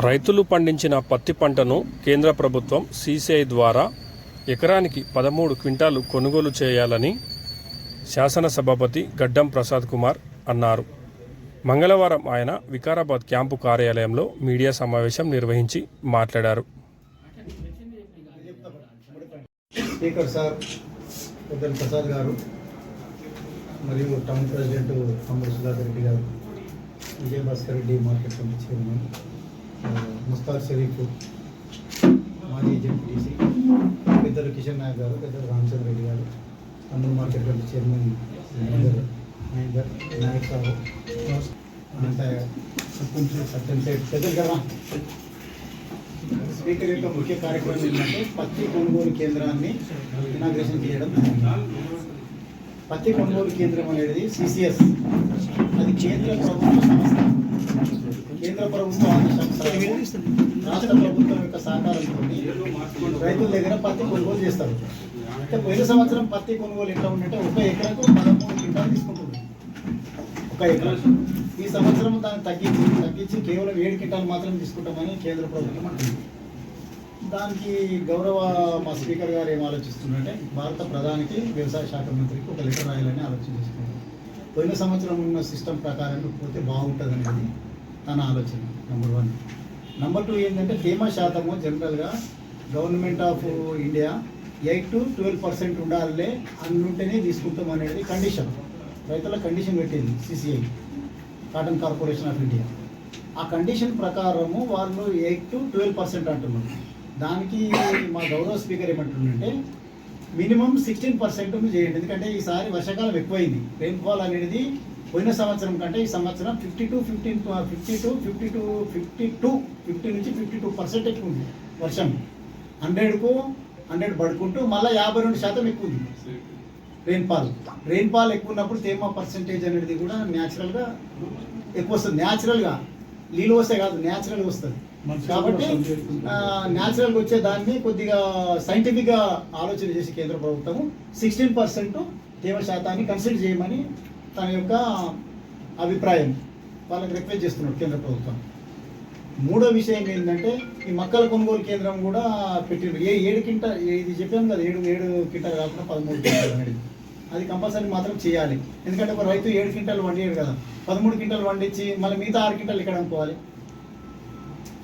రైతులు పండించిన పత్తి పంటను కేంద్ర ప్రభుత్వం సీసీఐ ద్వారా ఎకరానికి పదమూడు క్వింటాలు కొనుగోలు చేయాలని శాసనసభాపతి గడ్డం ప్రసాద్ కుమార్ అన్నారు. మంగళవారం ఆయన వికారాబాద్ క్యాంపు కార్యాలయంలో మీడియా సమావేశం నిర్వహించి మాట్లాడారు. స్పీకర్ సార్ పెద్దలు ప్రసాద్ గారు మరియు town president Amar Sudhakar Reddy garu Vijayabhaskar Reddy market committee chairman Mustad Sharif మాజీ జెడ్పీటీసీ పెద్దలు కిషన్ నాయక్ గారు పెద్దలు Ramachandra Reddy garu Kannuru market committee chairman Mahender Naik sir అంటే సర్పంచ్ సర్పంచ్ పెద్దలు కదా. స్పీకర్ యొక్క ముఖ్య కార్యక్రమం ఏంటంటే పత్తి కొనుగోలు కేంద్రాన్ని ఇనాగ్రేషన్ చేయడం పత్తి కొనుగోలు కేంద్రం అనేది సిసిఎస్ అది కేంద్ర ప్రభుత్వ సంస్థ. కేంద్ర ప్రభుత్వ రాష్ట్ర ప్రభుత్వం యొక్క సహకారంతో రైతుల దగ్గర పత్తి కొనుగోలు చేస్తారు. అంటే పోయిన సంవత్సరం పత్తి కొనుగోలు ఎట్లా ఉందంటే ఒక ఎకరకు పదమూడు క్వింటాలు తీసుకుంటుంది. ఒక ఎకరా. ఈ సంవత్సరం దాన్ని తగ్గించి తగ్గించి కేవలం ఏడు క్వింటాలు మాత్రం తీసుకుంటామని కేంద్ర ప్రభుత్వం అంటుంది. దానికి గౌరవ మా స్పీకర్ గారు ఏం ఆలోచిస్తున్నారంటే భారత ప్రధానికి వ్యవసాయ శాఖ మంత్రికి ఒక లెటర్ రాయాలని ఆలోచన చేస్తున్నారు. పోయిన సంవత్సరం ఉన్న సిస్టమ్ ప్రకారం పోతే బాగుంటుంది అనేది తన ఆలోచన నెంబర్ వన్ నెంబర్ టూ ఏంటంటే తేమ శాతము జనరల్గా government of India eight to twelve percent ఉండాలి ఉంటేనే తీసుకుంటాం అనేది కండిషన్ రైతుల కండిషన్ పెట్టింది CCI cotton corporation of India ఆ కండిషన్ ప్రకారము వాళ్ళు ఎయిట్ టు ట్వెల్వ్ పర్సెంట్ అంటున్నారు. దానికి మా గౌరవ స్పీకర్ ఏమంటుందంటే మినిమం సిక్స్టీన్ పర్సెంట్ చేయండి ఎందుకంటే ఈసారి వర్షాకాలం ఎక్కువైంది. రెయిన్ఫాల్ అనేది పోయిన సంవత్సరం కంటే ఈ సంవత్సరం fifty two fifteen fifty two fifty two fifty two fifty నుంచి ఫిఫ్టీ టూ పర్సెంట్ ఎక్కువ ఉంది వర్షం. హండ్రెడ్కు హండ్రెడ్ పడుకుంటూ మళ్ళీ యాభై రెండు శాతం ఎక్కువ ఉంది. రెయిన్ఫాల్ రెయిన్ఫాల్ ఎక్కువ ఉన్నప్పుడు తేమ పర్సెంటేజ్ అనేది కూడా న్యాచురల్గా ఎక్కువ వస్తుంది. న్యాచురల్గా నీళ్ళు వస్తే కాదు న్యాచురల్గా వస్తుంది. కాబట్టి న్యాచురల్గా వచ్చే దాన్ని కొద్దిగా సైంటిఫిక్గా ఆలోచన చేసి కేంద్ర ప్రభుత్వము సిక్స్టీన్ పర్సెంట్ తేమ శాతాన్ని కన్సిడర్ చేయమని తన యొక్క అభిప్రాయం వాళ్ళకి రిక్వెస్ట్ చేస్తున్నాడు కేంద్ర ప్రభుత్వం. మూడో విషయం ఏంటంటే ఈ మక్కల కొనుగోలు కేంద్రం కూడా పెట్టిండ్రు. ఏ ఏడు కింట ఇది చెప్పాం కదా ఏడు ఏడు కింటాలు కాకుండా పదమూడు కింటాలు అనేది. అది కంపల్సరీ మాత్రం చేయాలి. ఎందుకంటే ఒక రైతు ఏడు క్వింటాలు వండియాడు కదా. పదమూడు క్వింటాలు వండించి మళ్ళీ మిగతా ఆరు క్వింటాలు ఇక్కడ అనుకోవాలి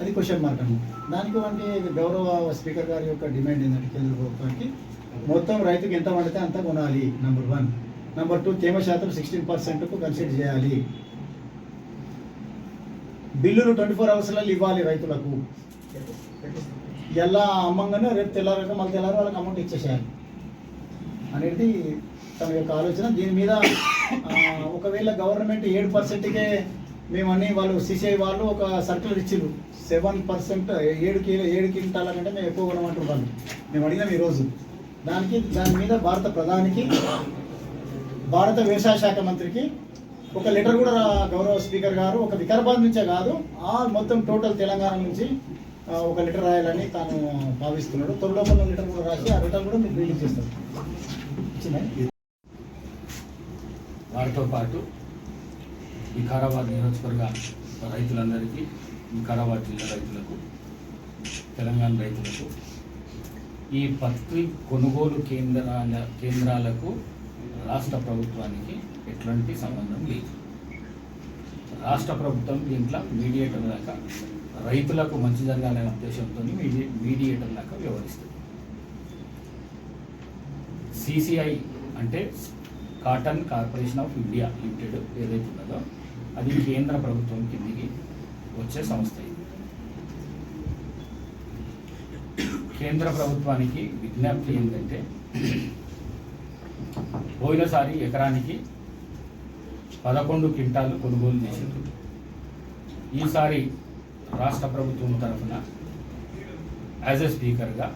అది క్వశ్చన్ మార్క్ అన్నమాట. దానికి వంటి గౌరవ స్పీకర్ గారి యొక్క డిమాండ్ ఏంటంటే కేంద్ర ప్రభుత్వానికి మొత్తం రైతుకి ఎంత వండితే అంత కొనాలి నెంబర్ వన్ నెంబర్ టూ తేమ శాతం సిక్స్టీన్ పర్సెంట్కు కన్సిడర్ చేయాలి. బిల్లులు ట్వంటీ ఫోర్ అవర్స్లలో ఇవ్వాలి రైతులకు. ఎలా అమ్మంగానే రేపు తెల్లారక మళ్ళీ తెల్లారు వాళ్ళకి అమౌంట్ ఇచ్చేసేయాలి. అనేది తన యొక్క ఆలోచన. దీని మీద ఒకవేళ గవర్నమెంట్ ఏడు పర్సెంట్కే మేము అన్ని వాళ్ళు సిసిఐ వాళ్ళు ఒక సర్కులర్ ఇచ్చిండ్రు సెవెన్ పర్సెంట్ ఏడు కిలో ఏడు క్వింటాల కంటే మేము ఎక్కువ కొనమంటారు వాళ్ళు. మేము అడిగినాం ఈరోజు. దానికి దాని మీద భారత ప్రధానికి భారత వ్యవసాయ శాఖ మంత్రికి ఒక లెటర్ కూడా గౌరవ స్పీకర్ గారు ఒక వికారాబాద్ నుంచే కాదు ఆ మొత్తం టోటల్ తెలంగాణ నుంచి ఒక లెటర్ రాయాలని తాను భావిస్తున్నాడు. తొలిలోపల లెటర్ కూడా రాసి ఆ లెటర్ కూడా మీకు రిలీజ్ చేస్తాం వాటితో వారితో పాటు వికారాబాద్ నియోజకవర్గ రైతులందరికీ వికారాబాద్ జిల్లా రైతులకు తెలంగాణ రైతులకు ఈ పత్తి కొనుగోలు కేంద్రాల కేంద్రాలకు రాష్ట్ర ప్రభుత్వానికి ఎట్లాంటి సంబంధం లేదు. రాష్ట్ర ప్రభుత్వం దీంట్లో మీడియేటర్ లాగా రైతులకు మంచి జరగాలనే ఉద్దేశంతో మీడి మీడియేటర్ దాకా వ్యవహరిస్తుంది. సిసిఐ అంటే cotton corporation of India limited ఏదైతే ఉన్నదో అది కేంద్ర ప్రభుత్వం కిందికి వచ్చే సంస్థ ఇది. కేంద్ర ప్రభుత్వానికి విజ్ఞప్తి ఏంటంటే పోయినసారి ఎకరానికి పదకొండు క్వింటాలు కొనుగోలు చేసింది ఈసారి రాష్ట్ర ప్రభుత్వం తరఫున యాజ్ ఎ స్పీకర్గా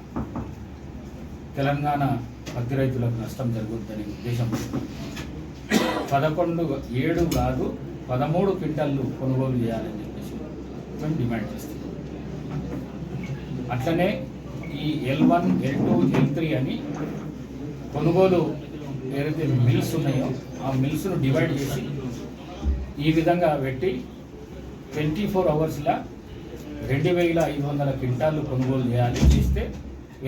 తెలంగాణ పత్తి రైతులకు నష్టం జరుగుతుందనే ఉద్దేశం. పదకొండు ఏడు కాదు పదమూడు క్వింటల్లు కొనుగోలు చేయాలని చెప్పేసి మేము డిమాండ్ చేస్తాం అట్లనే ఈ L one L two L three అని కొనుగోలు ఏదైతే మిల్స్ ఉన్నాయో ఆ మిల్స్ను డివైడ్ చేసి ఈ విధంగా పెట్టి ట్వంటీ ఫోర్ అవర్స్లో రెండు వేల ఐదు వందల క్వింటాలు కొనుగోలు చేయాలి. చేస్తే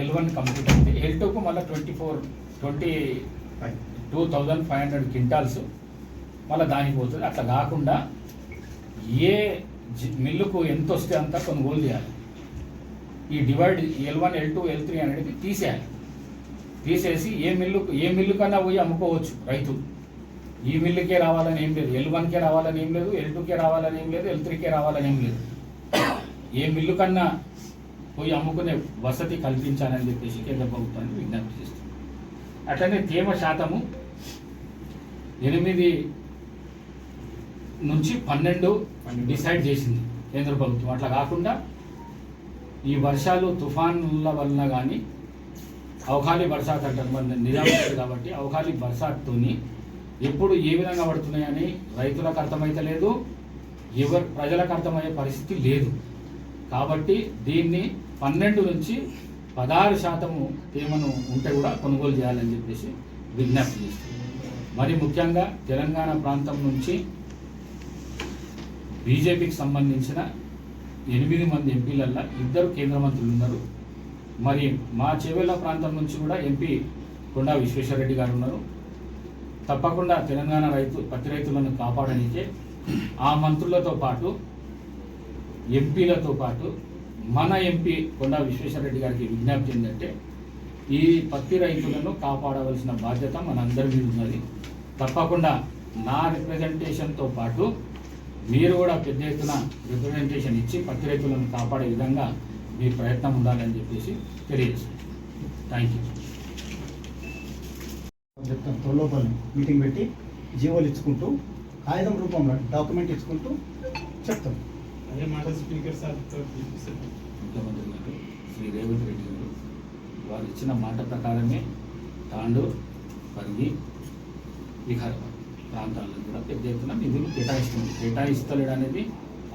ఎల్ వన్ కంప్లీట్ అయితే ఎల్ టూకు మళ్ళీ twenty four twenty two thousand five hundred quintals మళ్ళీ దానికి పోతుంది. అట్లా కాకుండా ఏ మిల్లుకు ఎంత వస్తే అంత కొనుగోలు చేయాలి. ఈ divide L one L two L three అనేది తీసేయాలి. తీసేసి ఏ మిల్లు ఏ మిల్లు కన్నా పోయి అమ్ముకోవచ్చు రైతు. ఈ మిల్లుకే రావాలని ఏం లేదు. ఎల్ వన్కే రావాలని ఏం లేదు. ఎల్ టూకే రావాలని ఏం లేదు. ఎల్ త్రీకే రావాలని ఏం లేదు. ఏ మిల్లు కన్నా పోయి అమ్ముకునే వసతి కల్పించాలని చెప్పేసి కేంద్ర ప్రభుత్వాన్ని విజ్ఞప్తి చేస్తుంది. అట్లనే తేమ శాతము ఎనిమిది నుంచి పన్నెండు డిసైడ్ చేసింది కేంద్ర ప్రభుత్వం. అట్లా కాకుండా ఈ వర్షాలు తుఫాన్ల వలన కానీ అవకాలి బర్సాత్ అంటారు. మన నిజామాబాద్ కాబట్టి అవకాలి బర్సాత్తోని ఎప్పుడు ఏ విధంగా పడుతున్నాయని రైతులకు అర్థమైతలేదు ఎవరు ప్రజలకు అర్థమయ్యే పరిస్థితి లేదు. కాబట్టి దీన్ని పన్నెండు నుంచి పదహారు శాతము తేమను ఉంటే కూడా కొనుగోలు చేయాలని చెప్పేసి విజ్ఞప్తి చేస్తుంది మరి ముఖ్యంగా తెలంగాణ ప్రాంతం నుంచి బీజేపీకి సంబంధించిన ఎనిమిది మంది ఎంపీలల్లో ఇద్దరు కేంద్ర మంత్రులు ఉన్నారు. మరి మా చేవెళ్ళ ప్రాంతం నుంచి కూడా ఎంపీ కొండా విశ్వేశ్వరరెడ్డి గారు ఉన్నారు. తప్పకుండా తెలంగాణ రైతు పత్తి రైతులను కాపాడనికే ఆ మంత్రులతో పాటు ఎంపీలతో పాటు మన ఎంపీ కొండా విశ్వేశ్వరరెడ్డి గారికి విజ్ఞప్తి ఏంటంటే ఈ పత్తి రైతులను కాపాడవలసిన బాధ్యత మనందరి మీద ఉన్నది. తప్పకుండా నా రిప్రజెంటేషన్తో పాటు మీరు కూడా పెద్ద ఎత్తున రిప్రజెంటేషన్ ఇచ్చి పత్తి రైతులను కాపాడే విధంగా మీ ప్రయత్నం ఉండాలని చెప్పేసి తెలియజేస్తాను. థ్యాంక్ యూ చెప్తాను త్వరలోపల మీటింగ్ పెట్టి జీవోలు ఇచ్చుకుంటూ కాగితం రూపంలో డాక్యుమెంట్ ఇచ్చుకుంటూ చెప్తాం అదే మాట స్పీకర్ సార్ ముఖ్యమంత్రి గారు శ్రీ రేవంత్ రెడ్డి గారు వారు ఇచ్చిన మాట ప్రకారమే తాండూర్ పరిగి వికారాబాద్ ప్రాంతాల్లో కూడా పెద్ద ఎత్తున నిధులు కేటాయిస్తుంది కేటాయిస్తలేడు అనేది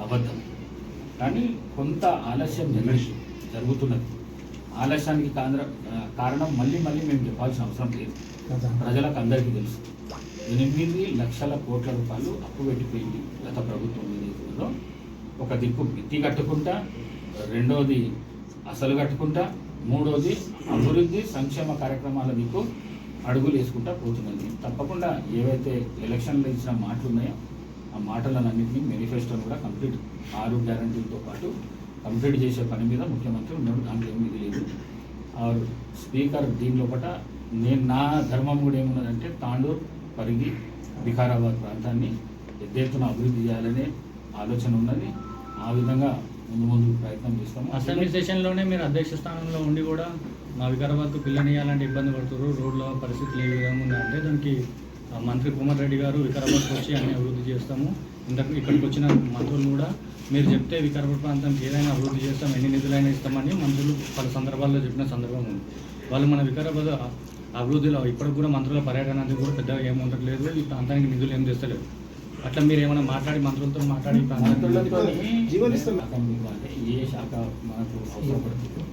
అబద్ధం. కానీ కొంత ఆలస్యం జరగ జరుగుతున్నది. ఆలస్యానికి కాంద్ర కారణం మళ్ళీ మళ్ళీ మేము చెప్పాల్సిన అవసరం లేదు. ప్రజలకు అందరికీ తెలుసు. ఎనిమిది లక్షల కోట్ల రూపాయలు అప్పు పెట్టిపోయింది గత ప్రభుత్వం ఏదైతుందో. ఒక దిక్కు మిత్తి కట్టుకుంటా రెండోది అసలు కట్టుకుంటా మూడోది అభివృద్ధి సంక్షేమ కార్యక్రమాల దిక్కు అడుగులు వేసుకుంటా పోతున్నది. తప్పకుండా ఏవైతే ఎలక్షన్లో ఇచ్చిన మాటలు ఉన్నాయో ఆ మాటలన్నింటినీ మేనిఫెస్టోని కూడా కంప్లీట్ ఆరు గ్యారంటీలతో పాటు కంప్లీట్ చేసే పని మీద ముఖ్యమంత్రి ఉన్నాడు. దాంట్లో ఏమి ఇది లేదు. ఆరు స్పీకర్ దీని లోపల నేను నా ధర్మం కూడా ఏమున్నదంటే తాండూర్ పరిగి వికారాబాద్ ప్రాంతాన్ని పెద్ద ఎత్తున అభివృద్ధి చేయాలనే ఆలోచన ఉన్నది. ఆ విధంగా ముందు ముందు ప్రయత్నం చేస్తాము. అసెంబ్లీ సెషన్లోనే మీరు అధ్యక్ష స్థానంలో ఉండి కూడా మా వికారాబాద్కు పిల్లనియాలంటే ఇబ్బంది పడుతున్నారు. రోడ్ల పరిస్థితులు ఏ విధంగా ఉందంటే దానికి మంత్రి కుమార్ రెడ్డి గారు వికారాబాద్కి వచ్చి అన్ని అభివృద్ధి చేస్తాము. ఇంతకు ఇక్కడికి వచ్చిన మంత్రులు కూడా మీరు చెప్తే వికారాబాద్ ప్రాంతానికి ఏదైనా అభివృద్ధి చేస్తాం ఎన్ని నిధులైనా ఇస్తామని మంత్రులు పలు సందర్భాల్లో చెప్పిన సందర్భం ఉంది. వాళ్ళు మన వికారాబాద్ అభివృద్ధిలో ఇప్పటికి కూడా మంత్రుల పర్యటన అనేది కూడా పెద్దగా ఏమి ఉండట్లేదు. ఈ ప్రాంతానికి నిధులు ఏం తెస్తలేదు అట్లా మీరు ఏమైనా మాట్లాడి మంత్రులతో మాట్లాడి. అంటే ఏ శాఖ మనకు అవసరపడుతుందో?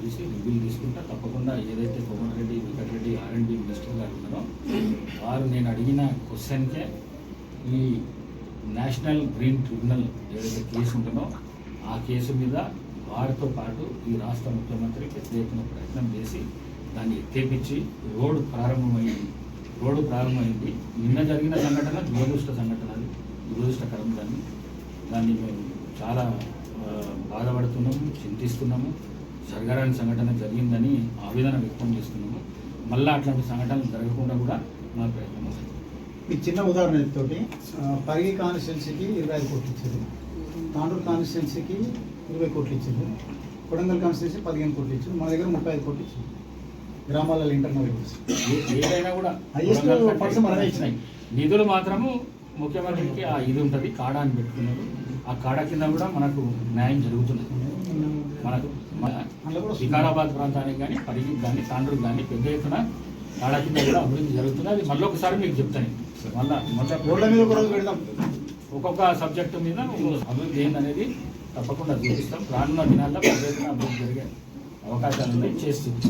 చూసి రివ్యూలు తీసుకుంటా తప్పకుండా ఏదైతే కోమటిరెడ్డి వెంకటరెడ్డి ఆర్ఎండ్బి మినిస్టర్ గారు ఉన్నారో వారు నేను అడిగిన క్వశ్చన్కే ఈ నేషనల్ గ్రీన్ ట్రిబ్యునల్ ఏదైతే కేసు ఉంటుందో ఆ కేసు మీద వారితో పాటు ఈ రాష్ట్ర ముఖ్యమంత్రి పెద్ద ఎత్తున ప్రయత్నం చేసి దాన్ని ఎత్తేపించి రోడ్డు ప్రారంభమైంది. రోడ్డు ప్రారంభమైంది. నిన్న జరిగిన సంఘటన దురదృష్ట సంఘటన అది. దురదృష్టకరం దాన్ని. దాన్ని మేము చాలా బాధపడుతున్నాము చింతిస్తున్నాము. జరగరాని సంఘటన జరిగిందని ఆవేదన వ్యక్తం చేస్తున్నాము. మళ్ళీ అట్లాంటి సంఘటనలు జరగకుండా కూడా మా ప్రయత్నం మీకు చిన్న ఉదాహరణ తోటి ఆ, పరిగి కాన్స్టిట్యున్సీకి ఇరవై ఐదు కోట్లు ఇచ్చారు. తాండూరు కాన్స్టిట్యున్సీకి ఇరవై కోట్లు ఇచ్చారు. కొడంగల్ కాన్స్టిట్యున్సీ పదిహేను కోట్లు ఇచ్చారు. మన దగ్గర ముప్పై ఐదు కోట్లు ఇచ్చారు. గ్రామాలలో ఇంటర్నల్ ఏదైనా కూడా మనమే ఇచ్చినాయి. నిధులు మాత్రము ముఖ్యమంత్రికి ఆ ఇది ఉంటుంది. కాడా అని పెట్టుకున్నారు. ఆ కాడా కింద కూడా మనకు న్యాయం జరుగుతున్నది. మనకు వికారాబాద్ ప్రాంతానికి కానీ పరిగికి కానీ తాండ్రుకి కానీ పెద్ద ఎత్తున కాడా కింద కూడా అభివృద్ధి జరుగుతుంది. అది మళ్ళీ ఒకసారి మీకు చెప్తాను. మళ్ళీ రోడ్ల మళ్ళీ మీద ఒక రోజు పెడదాం. ఒక్కొక్క సబ్జెక్టు మీద అభివృద్ధి ఏందనేది తప్పకుండా చూపిస్తాం. రానున్న దినాల్లో పెద్ద ఎత్తున అభివృద్ధి జరిగే అవకాశాలు ఉన్నాయి. చేస్తుంది